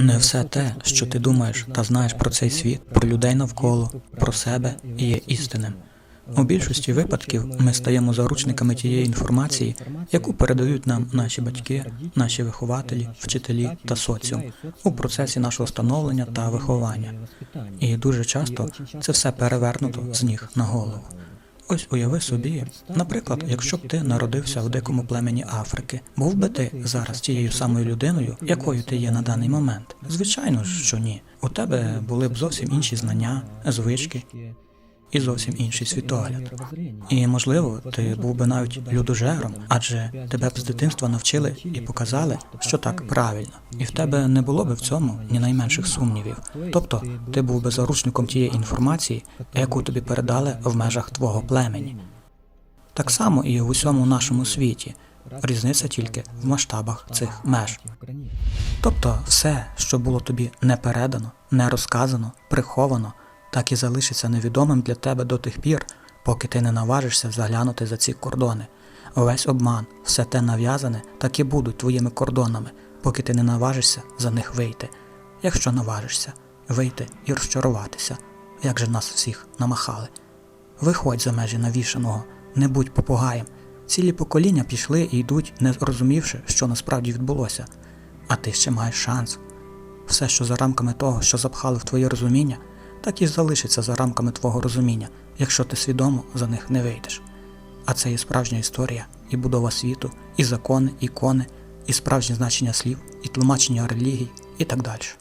Не все те, що ти думаєш та знаєш про цей світ, про людей навколо, про себе, є істинним. У більшості випадків ми стаємо заручниками тієї інформації, яку передають нам наші батьки, наші вихователі, вчителі та соціум у процесі нашого становлення та виховання. І дуже часто це все перевернуто з ніг на голову. Ось уяви собі, наприклад, якщо б ти народився в дикому племені Африки, був би ти зараз тією самою людиною, якою ти є на даний момент? Звичайно що ні. У тебе були б зовсім інші знання, звички і зовсім інший світогляд. І можливо, ти був би навіть людожером, адже тебе б з дитинства навчили і показали, що так правильно, і в тебе не було би в цьому ні найменших сумнівів. Тобто, ти був би заручником тієї інформації, яку тобі передали в межах твого племені. Так само і в усьому нашому світі. Різниця тільки в масштабах цих меж. Тобто, все, що було тобі не передано, не розказано, приховано, так і залишиться невідомим для тебе до тих пір, поки ти не наважишся заглянути за ці кордони. Весь обман, все те нав'язане, так і будуть твоїми кордонами, поки ти не наважишся за них вийти. Якщо наважишся, вийти і розчаруватися, як же нас всіх намахали. Виходь за межі навішаного, не будь попугаєм. Цілі покоління пішли і йдуть, не зрозумівши, що насправді відбулося. А ти ще маєш шанс. Все, що за рамками того, що запхали в твоє розуміння, так і залишиться за рамками твого розуміння, якщо ти свідомо за них не вийдеш. А це і справжня історія, і будова світу, і закони, ікони, і справжнє значення слів, і тлумачення релігій, і так далі.